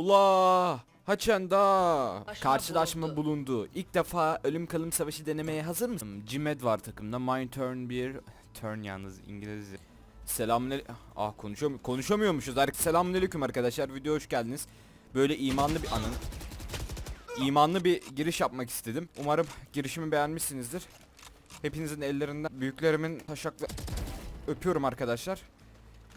Ula! Haçanda! Başına Karşılaşma bulundu. bulundu. İlk defa ölüm kalım savaşı denemeye hazır mısın? Cimed var takımda. My turn 1. Turn yalnız İngilizce. Selamünaleyküm. Ah konuşamıyor konuşamıyormuşuz. Selamünaleyküm arkadaşlar. Video hoş geldiniz. Böyle imanlı bir anın. imanlı bir giriş yapmak istedim. Umarım girişimi beğenmişsinizdir. Hepinizin ellerinden büyüklerimin taşakla öpüyorum arkadaşlar.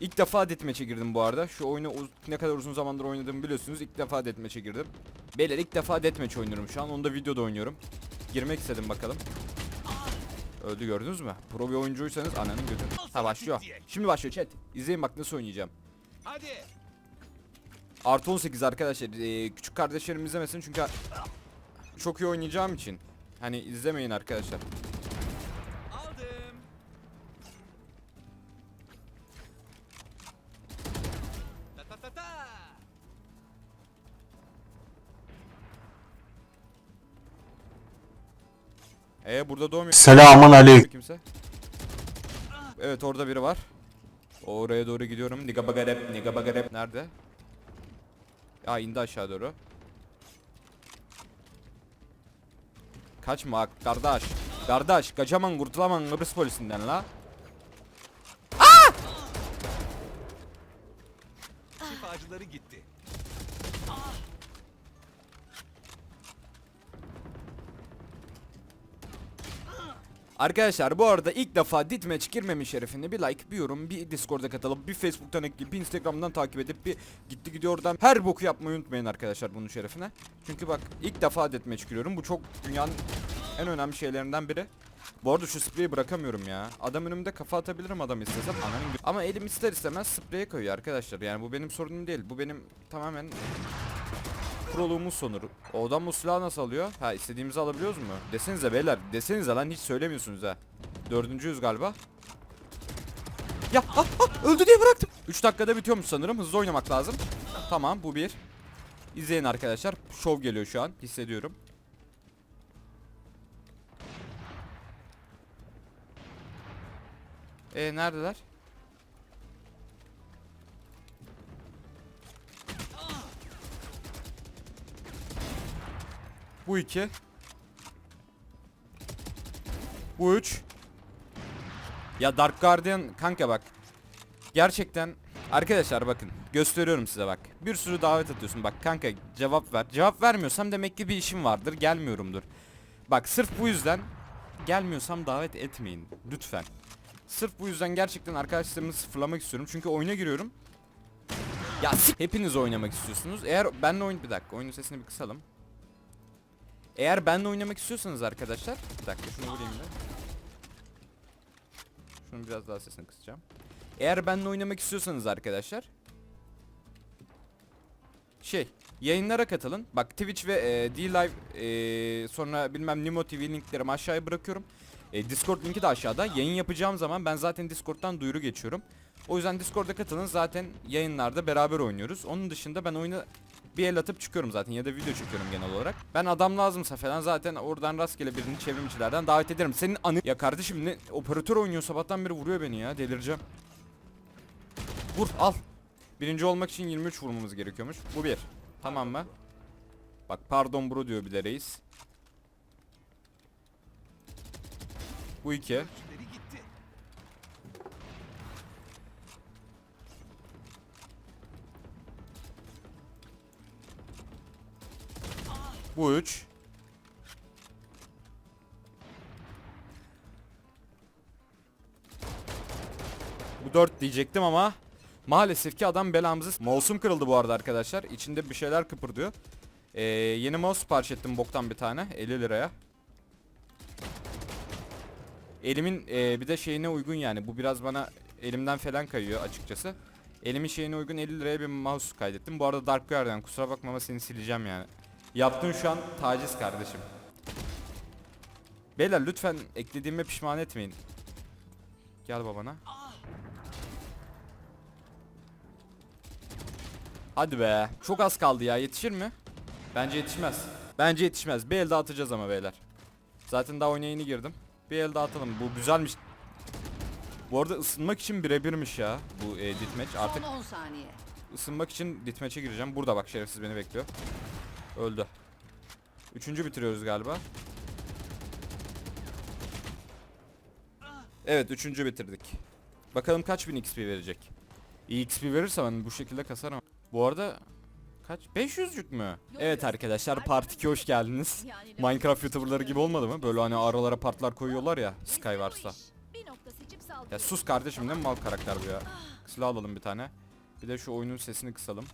İlk defa deathmatch'e girdim bu arada. Şu oyunu ne kadar uzun zamandır oynadığımı biliyorsunuz. İlk defa deathmatch'e girdim. Beyler ilk defa deathmatch oynuyorum şu an. Onu da videoda oynuyorum. Girmek istedim bakalım. Öldü gördünüz mü? Pro bir oyuncuysanız ananın götü. Ha başlıyor. Şimdi başlıyor chat. İzleyin bak nasıl oynayacağım. Hadi. Artı 18 arkadaşlar. Ee, küçük kardeşlerim izlemesin çünkü çok iyi oynayacağım için. Hani izlemeyin arkadaşlar. Ee burada doğmuyor. Selamun aleyküm. Kimse. Evet orada biri var. Oraya doğru gidiyorum. Niga bagarep, niga bagarep. Nerede? Ya indi aşağı doğru. Kaçma kardeş. Kardeş kaçaman kurtulaman Kıbrıs polisinden la. Şifacıları gitti. Arkadaşlar bu arada ilk defa Ditmatch girmemiş şerefine bir like, bir yorum, bir Discord'a katılıp, bir Facebook'tan ekleyip, bir Instagram'dan takip edip, bir gitti gidiyor oradan her boku yapmayı unutmayın arkadaşlar bunun şerefine. Çünkü bak ilk defa Deathmatch giriyorum. Bu çok dünyanın en önemli şeylerinden biri. Bu arada şu spreyi bırakamıyorum ya. Adam önümde kafa atabilirim adam istesem. Ananın Ama elim ister istemez spreye koyuyor arkadaşlar. Yani bu benim sorunum değil. Bu benim tamamen proluğumun sonu. O adam bu silahı nasıl alıyor? Ha istediğimizi alabiliyoruz mu? Desenize beyler. Desenize lan hiç söylemiyorsunuz ha. Dördüncüyüz galiba. Ya ah, ah, öldü diye bıraktım. 3 dakikada bitiyormuş sanırım. Hızlı oynamak lazım. Tamam bu bir. İzleyin arkadaşlar. Şov geliyor şu an. Hissediyorum. E neredeler? Bu iki. Bu üç. Ya Dark Guardian kanka bak. Gerçekten arkadaşlar bakın gösteriyorum size bak. Bir sürü davet atıyorsun bak kanka cevap ver. Cevap vermiyorsam demek ki bir işim vardır gelmiyorumdur. Bak sırf bu yüzden gelmiyorsam davet etmeyin lütfen. Sırf bu yüzden gerçekten arkadaşlarımı sıfırlamak istiyorum. Çünkü oyuna giriyorum. Ya hepiniz oynamak istiyorsunuz. Eğer benle oyun bir dakika oyunun sesini bir kısalım. Eğer benle oynamak istiyorsanız arkadaşlar bir dakika şunu vurayım da. Şunu biraz daha sesini kısacağım. Eğer benle oynamak istiyorsanız arkadaşlar şey yayınlara katılın. Bak Twitch ve e, D-Live e, sonra bilmem Nimo TV linklerimi aşağıya bırakıyorum. E, Discord linki de aşağıda. Yayın yapacağım zaman ben zaten Discord'dan duyuru geçiyorum. O yüzden Discord'a katılın. Zaten yayınlarda beraber oynuyoruz. Onun dışında ben oyunu bir el atıp çıkıyorum zaten ya da video çekiyorum genel olarak. Ben adam lazımsa falan zaten oradan rastgele birini çevrimçilerden davet ederim. Senin anı... Ya kardeşim ne operatör oynuyor sabahtan beri vuruyor beni ya delireceğim. Vur al. Birinci olmak için 23 vurmamız gerekiyormuş. Bu bir. Tamam mı? Bak pardon bro diyor bir de reis. Bu iki. Bu üç. Bu dört diyecektim ama maalesef ki adam belamızı... Mouse'um kırıldı bu arada arkadaşlar. İçinde bir şeyler kıpırdıyor. Ee, yeni mouse sipariş ettim boktan bir tane. 50 liraya. Elimin ee, bir de şeyine uygun yani. Bu biraz bana elimden falan kayıyor açıkçası. Elimin şeyine uygun 50 liraya bir mouse kaydettim. Bu arada Dark Guardian kusura bakma ama seni sileceğim yani. Yaptığın şu an taciz kardeşim. Beyler lütfen eklediğime pişman etmeyin. Gel babana. Hadi be. Çok az kaldı ya. Yetişir mi? Bence yetişmez. Bence yetişmez. Bir el daha atacağız ama beyler. Zaten daha oyuna yeni girdim. Bir el daha atalım. Bu güzelmiş. Bu arada ısınmak için birebirmiş ya bu e, deathmatch. Artık Son 10 saniye. ısınmak için ditmeçe gireceğim. Burada bak şerefsiz beni bekliyor. Öldü. Üçüncü bitiriyoruz galiba. Evet üçüncü bitirdik. Bakalım kaç bin XP verecek. İyi XP verirse ben bu şekilde kasarım. Bu arada kaç? 500'cük mü? Evet arkadaşlar Part 2 hoş geldiniz. Minecraft YouTuber'ları gibi olmadı mı? Böyle hani aralara partlar koyuyorlar ya Skywars'ta. Ya sus kardeşim ne mal karakter bu ya. Silah alalım bir tane. Bir de şu oyunun sesini kısalım.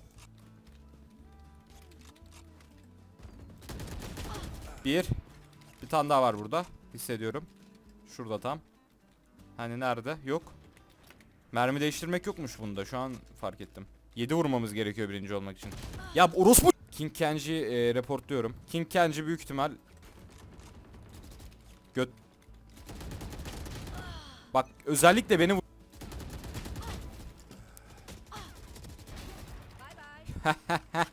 Bir. Bir tane daha var burada. Hissediyorum. Şurada tam. Hani nerede? Yok. Mermi değiştirmek yokmuş bunda. Şu an fark ettim. 7 vurmamız gerekiyor birinci olmak için. Ya orospu... King Kenji e, reportluyorum. King Kenji büyük ihtimal... Göt... Bak özellikle beni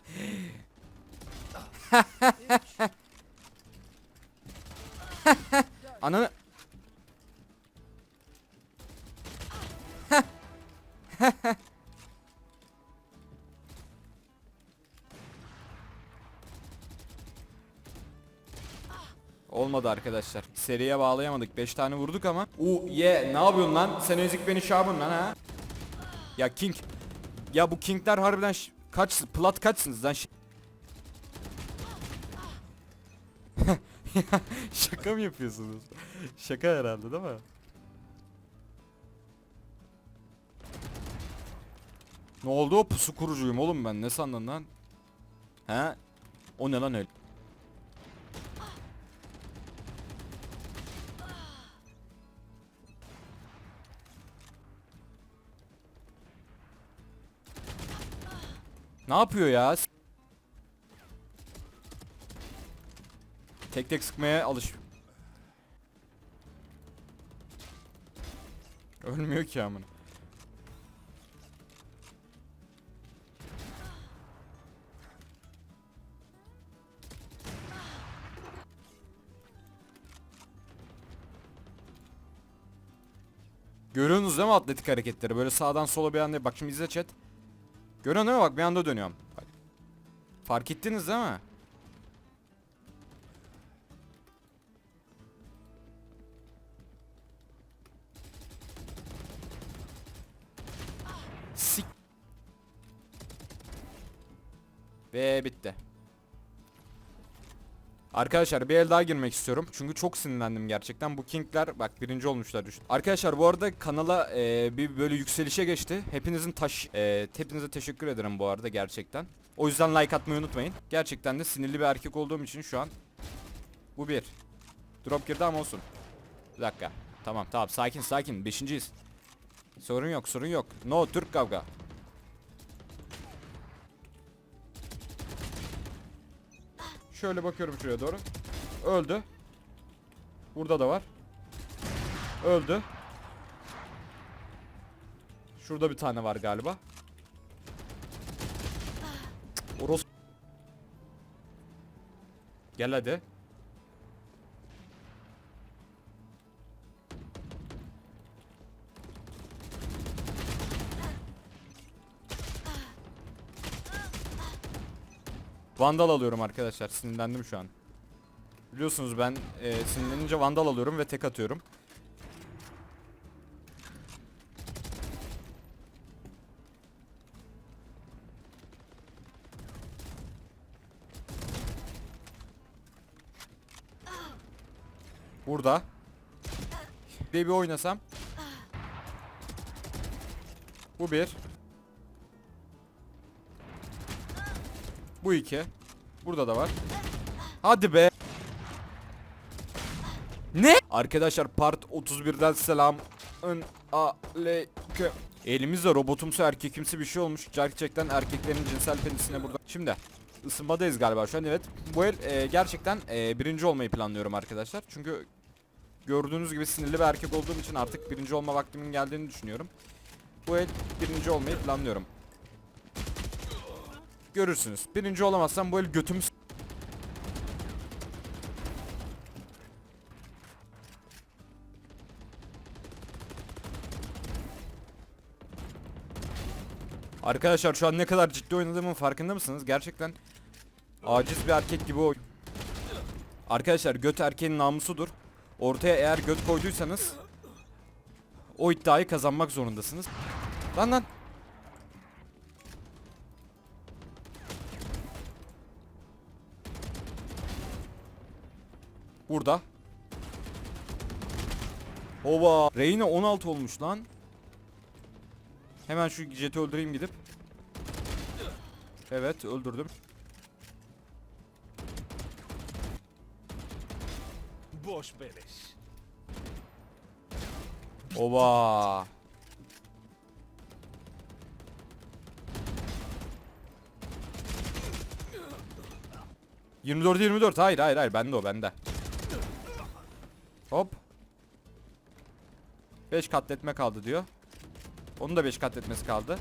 Olmadı arkadaşlar. Seriye bağlayamadık. 5 tane vurduk ama. U ye ne yapıyorsun lan? Sen ezik beni şabın lan ha. Ya King. Ya bu Kingler harbiden kaç plat kaçsınız lan? Şaka mı yapıyorsunuz? Şaka herhalde değil mi? Ne oldu o pusu kurucuyum oğlum ben ne sandın lan? He? O ne lan öyle? Ne yapıyor ya? Tek tek sıkmaya alış. Ölmüyor ki amına. Görüyorsunuz değil mi atletik hareketleri? Böyle sağdan sola bir anda bak şimdi izle chat. Görüyorsun değil mi? Bak bir anda dönüyorum. Bak. Fark ettiniz değil mi? Sik. Ve bitti. Arkadaşlar bir el daha girmek istiyorum. Çünkü çok sinirlendim gerçekten. Bu King'ler bak birinci olmuşlar düşün. Arkadaşlar bu arada kanala e, bir böyle yükselişe geçti. Hepinizin taş e, hepinize teşekkür ederim bu arada gerçekten. O yüzden like atmayı unutmayın. Gerçekten de sinirli bir erkek olduğum için şu an bu bir. Drop girdi ama olsun. Bir dakika. Tamam tamam sakin sakin. Beşinciyiz. Sorun yok sorun yok. No Türk kavga. Şöyle bakıyorum şuraya doğru. Öldü. Burada da var. Öldü. Şurada bir tane var galiba. Oros. Gel hadi. Vandal alıyorum arkadaşlar. Sinirlendim şu an. Biliyorsunuz ben e, sinirlenince vandal alıyorum ve tek atıyorum. Burada. Bir bir oynasam. Bu bir. Bu iki. Burada da var. Hadi be. Ne? Arkadaşlar part 31'den selam. Aleyküm. Elimizde robotumsu erkekimsi bir şey olmuş. Gerçekten erkeklerin cinsel penisine burada. Şimdi ısınmadayız galiba şu an evet. Bu el e, gerçekten e, birinci olmayı planlıyorum arkadaşlar. Çünkü gördüğünüz gibi sinirli bir erkek olduğum için artık birinci olma vaktimin geldiğini düşünüyorum. Bu el birinci olmayı planlıyorum. Görürsünüz. Birinci olamazsam bu el götümü Arkadaşlar şu an ne kadar ciddi oynadığımın farkında mısınız? Gerçekten aciz bir erkek gibi oy. Arkadaşlar göt erkeğin namusudur. Ortaya eğer göt koyduysanız o iddiayı kazanmak zorundasınız. Lan lan. Burada. Ova. Reyna 16 olmuş lan. Hemen şu jeti öldüreyim gidip. Evet öldürdüm. Boş beleş. Ova. ...24 24 hayır hayır hayır bende o bende. Hop. 5 katletme kaldı diyor. Onun da 5 katletmesi kaldı.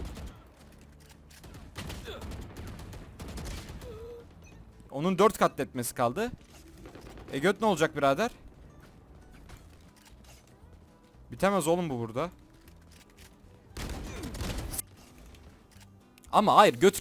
Onun 4 katletmesi kaldı. E göt ne olacak birader? Bitemez oğlum bu burada. Ama hayır göt